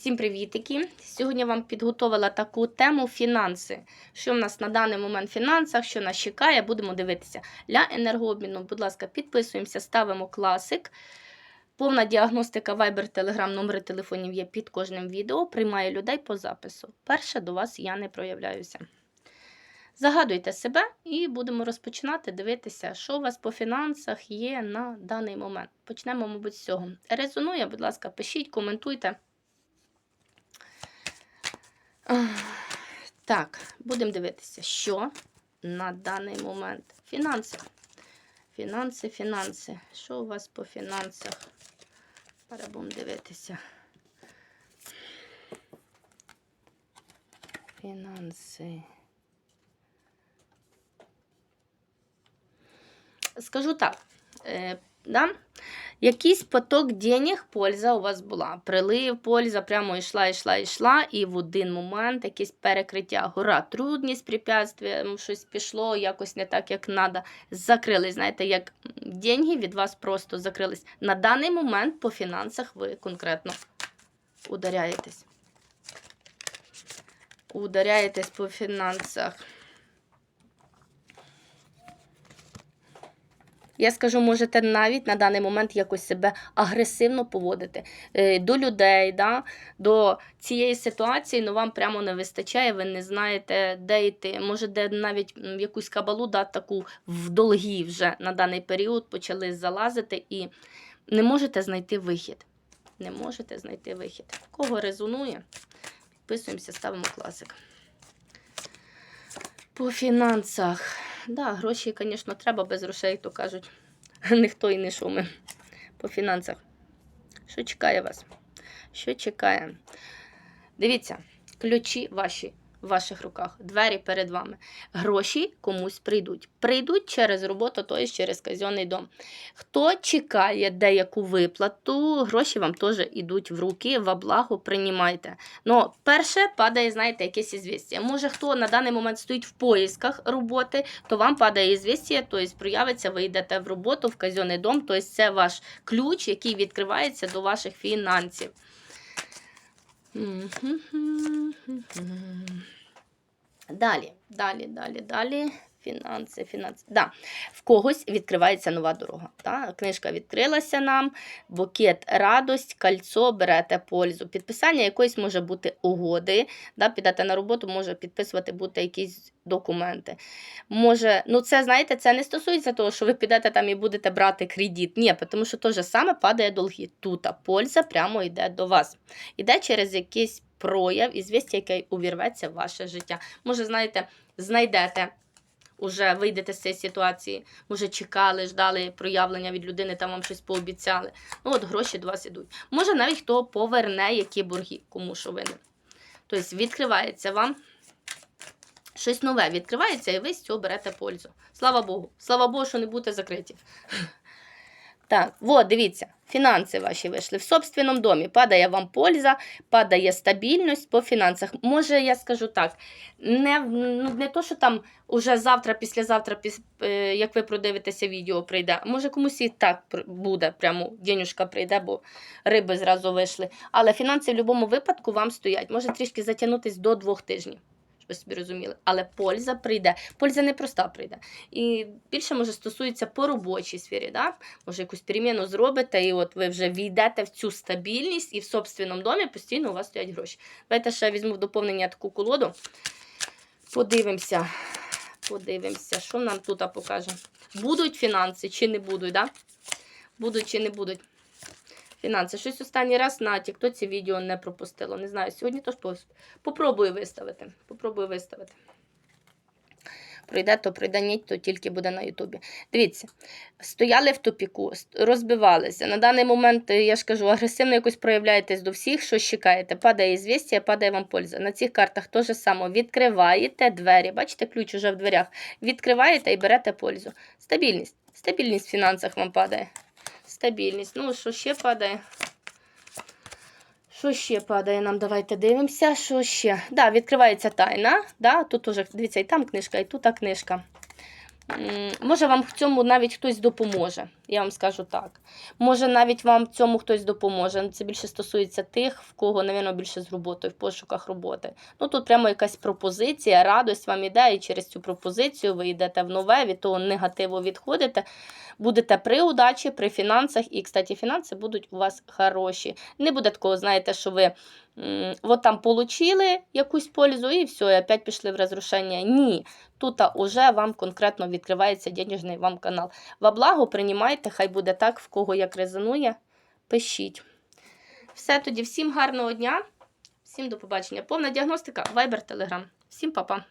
Всім привітики! Сьогодні я вам підготувала таку тему фінанси. Що в нас на даний момент в фінансах, що нас чекає, будемо дивитися. Для енергообміну, будь ласка, підписуємося, ставимо класик. Повна діагностика Viber, Telegram, номери телефонів є під кожним відео. Приймаю людей по запису. Перше до вас я не проявляюся. Загадуйте себе і будемо розпочинати дивитися, що у вас по фінансах є на даний момент. Почнемо, мабуть, з цього. Резонує, будь ласка, пишіть, коментуйте. Так, будемо дивитися, що на даний момент. Фінанси. Фінанси, фінанси. Що у вас по фінансах? Будемо дивитися. Фінанси. Скажу так. Да? Якийсь поток денег, польза у вас була. Прилив, польза прямо йшла, йшла, йшла, і в один момент якесь перекриття. Гора, трудність, препятствия, щось пішло, якось не так, як треба. Закрились. Знаєте, як деньги від вас просто закрились. На даний момент по фінансах ви конкретно ударяєтесь. Ударяєтесь по фінансах. Я скажу, можете навіть на даний момент якось себе агресивно поводити е, до людей, да, до цієї ситуації, ну вам прямо не вистачає, ви не знаєте, де йти. Може, де навіть якусь кабалу да, таку в долги вже на даний період почали залазити і не можете знайти вихід. Не можете знайти вихід. Кого резонує? Підписуємося, ставимо класик. По фінансах. Да, гроші, звісно, треба без грошей, то кажуть. Ніхто і не шуми. По фінансах. Що чекає вас? Що чекає? Дивіться, ключі ваші в ваших руках, двері перед вами. Гроші комусь прийдуть. Прийдуть через роботу, тобто через казенний дом. Хто чекає деяку виплату, гроші вам теж йдуть в руки, во благо приймайте. Ну, перше падає, знаєте, якесь ізвістя. Може, хто на даний момент стоїть в поїсках роботи, то вам падає ізвістя, тобто проявиться, ви йдете в роботу, в казенний дом, тобто це ваш ключ, який відкривається до ваших фінансів. Далі, далі, далі, далі. Фінанси, фінанси. Да. В когось відкривається нова дорога. Да? Книжка відкрилася нам, букет радость, кольцо, берете пользу. Підписання якоїсь може бути угоди. Да? Підете на роботу, може підписувати бути якісь документи. Може, ну це, знаєте, це не стосується того, що ви підете там і будете брати кредит. Ні, тому що те же саме падає долги. Тут польза прямо йде до вас. Іде через якийсь прояв, ізвістя, який увірветься в ваше життя. Може, знаєте, знайдете. Уже вийдете з цієї ситуації, може чекали, ждали проявлення від людини, там вам щось пообіцяли. Ну, от гроші до вас ідуть. Може, навіть хто поверне які борги, кому що винен. Тобто відкривається вам щось нове, відкривається, і ви з цього берете пользу. Слава Богу. Слава Богу, що не будете закриті. Так, от, дивіться, фінанси ваші вийшли. В собственному домі падає вам польза, падає стабільність по фінансах. Може, я скажу так, не, ну, не то, що там уже завтра, післязавтра, піс, е, як ви продивитеся відео, прийде. Може, комусь і так буде, прямо денюшка прийде, бо риби зразу вийшли. Але фінанси в будь-якому випадку вам стоять. Може трішки затягнутись до двох тижнів. Ви собі розуміли, але польза прийде. Польза не проста прийде. І більше може стосується по робочій сфері. Да? Може, якусь переміну зробите, і от ви вже війдете в цю стабільність, і в собственному домі постійно у вас стоять гроші. Давайте ще візьму в доповнення таку колоду. Подивимося. Подивимося, що нам тут покаже. Будуть фінанси чи не будуть, да? Будуть чи не будуть. Фінанси. Щось останній раз на Тіктоці відео не пропустило. Не знаю, сьогодні пос- попробую виставити. Попробую виставити. Пройде, то пройде, ні, то тільки буде на Ютубі. Дивіться, стояли в тупіку, розбивалися. На даний момент, е, я ж кажу, агресивно якось проявляєтесь до всіх, що чекаєте. Падає ізвістя, падає вам польза. На цих картах теж саме. Відкриваєте двері. Бачите, ключ уже в дверях. Відкриваєте і берете пользу. Стабільність. Стабільність в фінансах вам падає. Стабільність. Ну, що ще падає? Що ще падає нам? Давайте дивимося. Що ще? Да, відкривається тайна. Да, тут уже, дивіться, і там книжка, і тут та книжка. Може, вам в цьому навіть хтось допоможе. Я вам скажу так. Може, навіть вам цьому хтось допоможе. Ну, Це більше стосується тих, в кого, напевно, більше з роботою, в пошуках роботи. Ну тут прямо якась пропозиція, радость вам іде, і через цю пропозицію ви йдете в нове, від того негативу відходите. Будете при удачі, при фінансах, і, кстати, фінанси будуть у вас хороші. Не буде такого, знаєте, що ви от там получили якусь пользу і все, і опять пішли в розрушення. Ні. Тут уже вам конкретно відкривається денежний вам канал. Во благо приймайте, хай буде так, в кого як резонує, пишіть. Все тоді, всім гарного дня, всім до побачення. Повна діагностика, вайбер, телеграм. Всім па-па.